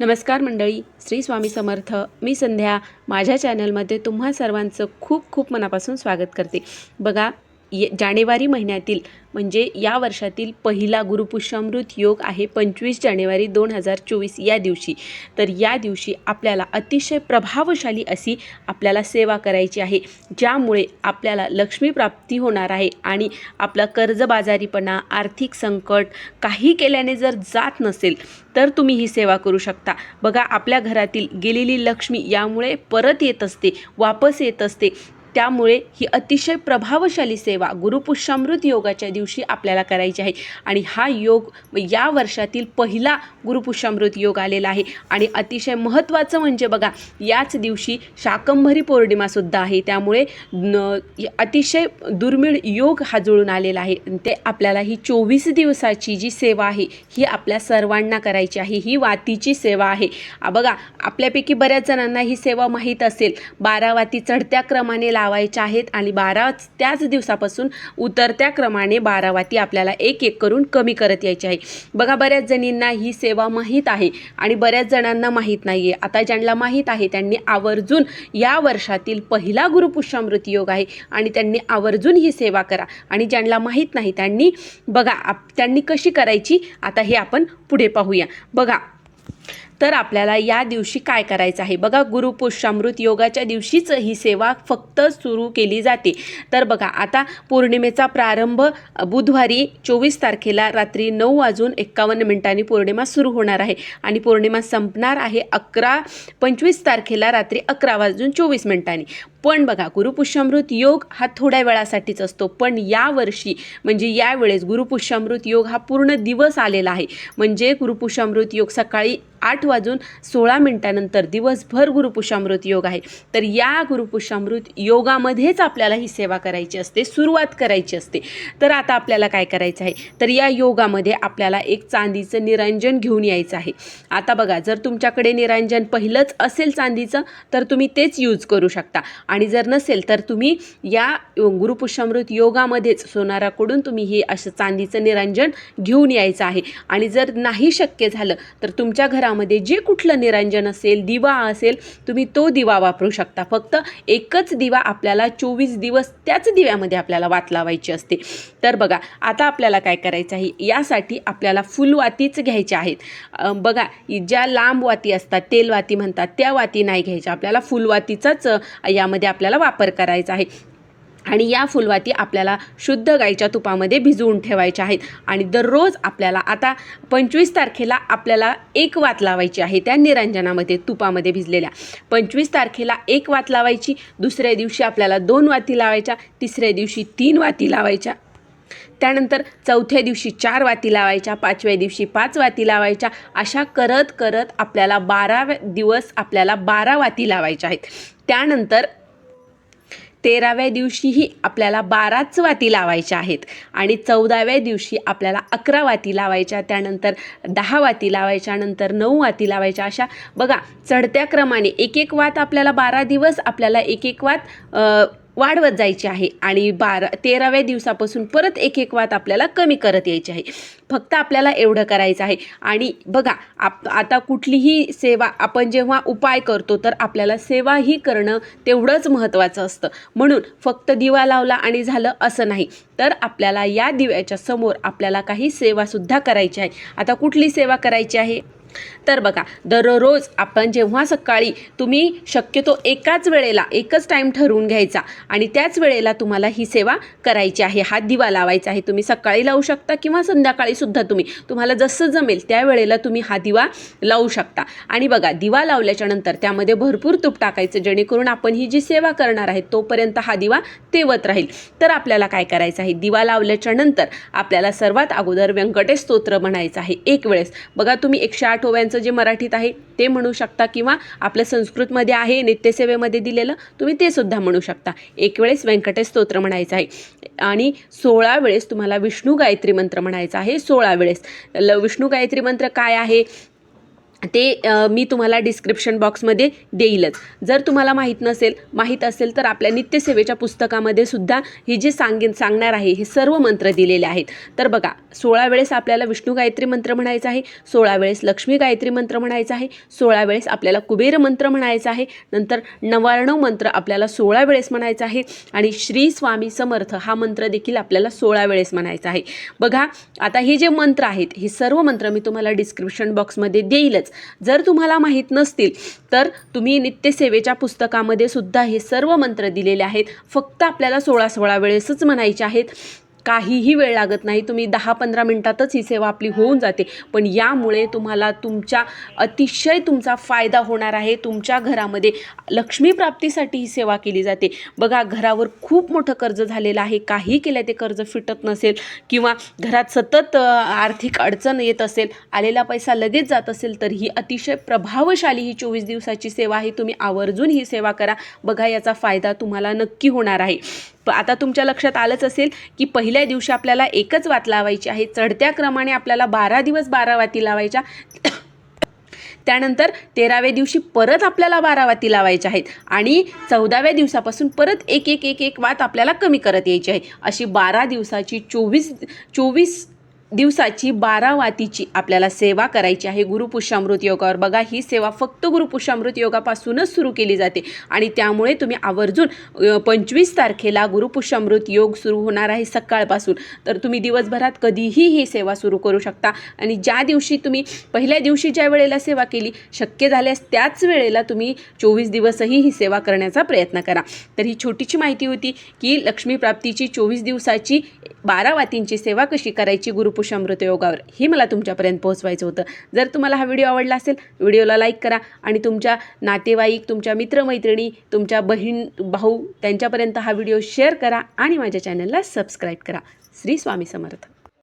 नमस्कार मंडळी श्री स्वामी समर्थ. मी संध्या. माझ्या चॅनलमध्ये तुम्हा सर्वांचं खूप खूप मनापासून स्वागत करते. बघा ये जानेवारी महिन्यातील म्हणजे या वर्षातील पहिला गुरुपुष्यामृत योग आहे पंचवीस जानेवारी दोन हजार चोवीस या दिवशी. तर या दिवशी आपल्याला अतिशय प्रभावशाली अशी आपल्याला सेवा करायची आहे ज्यामुळे आपल्याला लक्ष्मीप्राप्ती होणार आहे आणि आपला कर्जबाजारीपणा आर्थिक संकट काही केल्याने जर जात नसेल तर तुम्ही ही सेवा करू शकता. बघा आपल्या घरातील गेलेली लक्ष्मी यामुळे परत येत असते वापस येत असते. त्यामुळे ही अतिशय प्रभावशाली सेवा गुरुपुष्यामृत योगाच्या दिवशी आपल्याला करायची आहे. आणि हा योग या वर्षातील पहिला गुरुपुष्यामृत योग आलेला आहे. आणि अतिशय महत्त्वाचं म्हणजे बघा याच दिवशी शाकंभरी पौर्णिमासुद्धा आहे. त्यामुळे न अतिशय दुर्मिळ योग हा जुळून आलेला आहे. आणि ते आपल्याला ही चोवीस दिवसाची जी सेवा आहे ही आपल्या सर्वांना करायची आहे. ही वातीची सेवा आहे. बघा आपल्यापैकी बऱ्याच जणांना ही सेवा माहीत असेल. बारा वाती चढत्या क्रमाने लावायच्या आहेत आणि बारा त्याच दिवसापासून उतरत्या क्रमाने बारा वाती आपल्याला एक एक करून कमी करत यायची आहे. बघा बऱ्याच जणींना ही सेवा माहीत आहे आणि बऱ्याच जणांना माहीत नाही आहे आता ज्यांना माहीत आहे त्यांनी आवर्जून या वर्षातील पहिला गुरुपुष्यामृत योग आहे आणि त्यांनी आवर्जून ही सेवा करा. आणि ज्यांना माहीत नाही त्यांनी बघा आप त्यांनी कशी करायची? आता हे आपण पुढे पाहूया. बघा तर आपल्याला या दिवशी काय करायचं आहे? बघा गुरुपुष्यामृत योगाच्या दिवशीच ही सेवा फक्त सुरू केली जाते. तर बघा आता पौर्णिमेचा प्रारंभ बुधवारी चोवीस तारखेला रात्री नऊ वाजून एक्कावन्न मिनिटांनी पौर्णिमा सुरू होणार आहे. आणि पौर्णिमा संपणार आहे अकरा पंचवीस तारखेला रात्री अकरा वाजून चोवीस मिनिटांनी. पण बघा गुरुपुष्यामृत योग हा थोड्या वेळासाठीच असतो पण यावर्षी म्हणजे यावेळेस गुरुपुष्यामृत योग हा पूर्ण दिवस आलेला आहे. म्हणजे गुरुपुष्यामृत योग सकाळी आठ वाजून सोळा मिनिटानंतर दिवसभर गुरुपुष्यामृत योग आहे. तर या गुरुपुष्यामृत योगामध्येच आपल्याला ही सेवा करायची असते सुरुवात करायची असते. तर आता आपल्याला काय करायचं आहे? तर या योगामध्ये आपल्याला एक चांदीचं निरंजन घेऊन यायचं आहे. आता बघा जर तुमच्याकडे निरंजन पहिलंच असेल चांदीचं तर तुम्ही तेच यूज करू शकता. आणि जर नसेल तर तुम्ही या गुरुपुष्यामृत योगामध्येच सोनाराकडून तुम्ही हे असं चांदीचं निरंजन घेऊन यायचं आहे. आणि जर नाही शक्य झालं तर तुमच्या घरामध्ये जे कुठलं निरंजन असेल दिवा असेल तुम्ही तो दिवा वापरू शकता. फक्त एकच दिवा आपल्याला चोवीस दिवस त्याच दिव्यामध्ये आपल्याला वात लावायची असते. तर बघा आता आपल्याला काय करायचं आहे? यासाठी आपल्याला फुलवातीच घ्यायच्या आहेत. बघा ज्या लांब वाती असतात तेलवाती म्हणतात त्या वाती नाही घ्यायच्या. आपल्याला फुलवातीचाच यामध्ये यामध्ये आपल्याला वापर करायचा आहे. आणि या फुलवाती आपल्याला शुद्ध गाईच्या तुपामध्ये भिजवून ठेवायच्या आहेत. आणि दररोज आपल्याला आता पंचवीस तारखेला आपल्याला एक वात लावायची आहे त्या निरंजनामध्ये तुपामध्ये भिजलेल्या. पंचवीस तारखेला एक वात लावायची दुसऱ्या दिवशी आपल्याला दोन वाती लावायच्या तिसऱ्या दिवशी तीन वाती लावायच्या. त्यानंतर चौथ्या दिवशी चार वाती लावायच्या पाचव्या दिवशी पाच वाती लावायच्या. अशा करत करत आपल्याला बारा दिवस आपल्याला बारा वाती लावायच्या आहेत. त्यानंतर तेराव्या दिवशीही आपल्याला बाराच वाती लावायच्या आहेत आणि चौदाव्या दिवशी आपल्याला अकरा वाती लावायच्या त्यानंतर दहा वाती लावायच्या नंतर नऊ वाती लावायच्या. अशा बघा चढत्या क्रमाने एक एक वात आपल्याला बारा दिवस आपल्याला एक एक वात वाढवत जायची आहे आणि बारा तेराव्या दिवसापासून परत एक एक वात आपल्याला कमी करत यायची आहे. फक्त आपल्याला एवढं करायचं आहे. आणि बघा आप आता कुठलीही सेवा आपण जेव्हा उपाय करतो तर आपल्याला सेवाही करणं तेवढंच महत्त्वाचं असतं. म्हणून फक्त दिवा लावला आणि झालं असं नाही. तर आपल्याला या दिव्याच्या समोर आपल्याला काही सेवासुद्धा करायची आहे. आता कुठली सेवा करायची आहे? तर बघा दररोज आपण जेव्हा सकाळी तुम्ही शक्यतो एकाच वेळेला एकच टाईम ठरवून घ्यायचा आणि त्याच वेळेला तुम्हाला ही सेवा करायची आहे. हा दिवा लावायचा आहे. तुम्ही सकाळी लावू शकता किंवा संध्याकाळी सुद्धा तुम्ही. तुम्हाला जसं जमेल त्यावेळेला तुम्ही हा दिवा लावू शकता. आणि बघा दिवा लावल्याच्या नंतर त्यामध्ये भरपूर तूप टाकायचं जेणेकरून आपण ही जी सेवा करणार आहे तोपर्यंत हा दिवा तेवत राहील. तर आपल्याला काय करायचं आहे? दिवा लावल्याच्या नंतर आपल्याला सर्वात अगोदर व्यंकटेश स्तोत्र म्हणायचं आहे. एक वेळेस बघा तुम्ही एकशे आठ ओव्यांचं जे मराठीत आहे ते म्हणू शकता किंवा आपल्या संस्कृतमध्ये आहे नित्यसेवेमध्ये दिलेलं तुम्ही ते सुद्धा म्हणू शकता. एक वेळेस व्यंकटेश स्तोत्र म्हणायचं आहे. आणि सोळा वेळेस तुम्हाला विष्णू गायत्री मंत्र म्हणायचा आहे सोळा वेळेस. ल विष्णू गायत्री मंत्र काय आहे? ते मी तुम्हाला डिस्क्रिप्शन बॉक्समध्ये देईलच. जर तुम्हाला माहीत नसेल माहीत असेल तर आपल्या नित्यसेवेच्या पुस्तकामध्ये सुद्धा ही जे सांगेन सांगणार आहे हे सर्व मंत्र दिलेले आहेत. तर बघा सोळा वेळेस आपल्याला विष्णू गायत्री मंत्र म्हणायचा आहे सोळा वेळेस लक्ष्मी गायत्री मंत्र म्हणायचा आहे सोळा वेळेस आपल्याला कुबेर मंत्र म्हणायचा आहे नंतर नवार्णव मंत्र आपल्याला सोळा वेळेस म्हणायचा आहे आणि श्री स्वामी समर्थ हा मंत्र देखील आपल्याला सोळा वेळेस म्हणायचा आहे. बघा आता हे जे मंत्र आहेत हे सर्व मंत्र मी तुम्हाला डिस्क्रिप्शन बॉक्समध्ये देईलच. जर तुम्हाला माहीत नसतील तर तुम्ही नित्यसेवेच्या पुस्तकामध्ये सुद्धा हे सर्व मंत्र दिलेले आहेत. फक्त आपल्याला सोळा सोळा वेळेसच म्हणायचे आहेत. काहीही वेळ लागत नाही. तुम्ही दहा पंधरा मिनटातच ही सेवा आपली होऊन जाते. पण यामुळे तुम्हाला तुमच्या अतिशय तुमचा फायदा होणार आहे. तुमच्या घरामध्ये लक्ष्मी प्राप्तीसाठी ही सेवा केली जाते. बघा घरावर खूप मोठं कर्ज झालेलं आहे. काही केलं ते कर्ज फिटत नसेल किंवा घरात सतत आर्थिक अडचण येत असेल आलेला पैसा लगेच जात असेल तर ही अतिशय प्रभावशाली ही चोवीस दिवसाची सेवा आहे. तुम्ही आवर्जून ही सेवा करा. बघा याचा फायदा तुम्हाला नक्की होणार आहे. आता तुमच्या लक्षात आलंच असेल की पहिल्या दिवशी आपल्याला एकच वात लावायची आहे. चढत्या क्रमाने आपल्याला बारा दिवस बारा वाती लावायच्या. त्यानंतर तेराव्या दिवशी परत आपल्याला बारा वाती लावायच्या आहेत. आणि चौदाव्या दिवसापासून परत एक एक एक एक वात आपल्याला कमी करत यायची आहे. अशी बारा दिवसाची चोवीस चोवीस दिवसाची बारा वातीची आपल्याला सेवा करायची आहे. गुरुपुष्यामृत योगावर बघा ही सेवा फक्त गुरुपुष्यामृत योगापासूनच सुरू केली जाते. आणि त्यामुळे तुम्ही आवर्जून पंचवीस तारखेला गुरुपुष्यामृत योग सुरू होणार आहे सकाळपासून. तर तुम्ही दिवसभरात कधीही ही सेवा सुरू करू शकता. आणि ज्या दिवशी तुम्ही पहिल्या दिवशी ज्या वेळेला सेवा केली शक्य झाल्यास त्याच वेळेला तुम्ही चोवीस दिवसही ही सेवा करण्याचा प्रयत्न करा. तर ही छोटीशी माहिती होती की लक्ष्मी प्राप्तीची चोवीस दिवसाची बारा वातींची सेवा कशी करायची? गुरुपुष गुरुपुषामृत योगावर हे मला तुमच्यापर्यंत पोहोचवायचं होतं. जर तुम्हाला हा व्हिडिओ आवडला असेल व्हिडिओला लाईक करा आणि तुमच्या नातेवाईक तुमच्या मित्रमैत्रिणी तुमच्या बहीण भाऊ त्यांच्यापर्यंत हा व्हिडिओ शेअर करा आणि माझ्या चॅनलला सबस्क्राईब करा. श्री स्वामी समर्थ.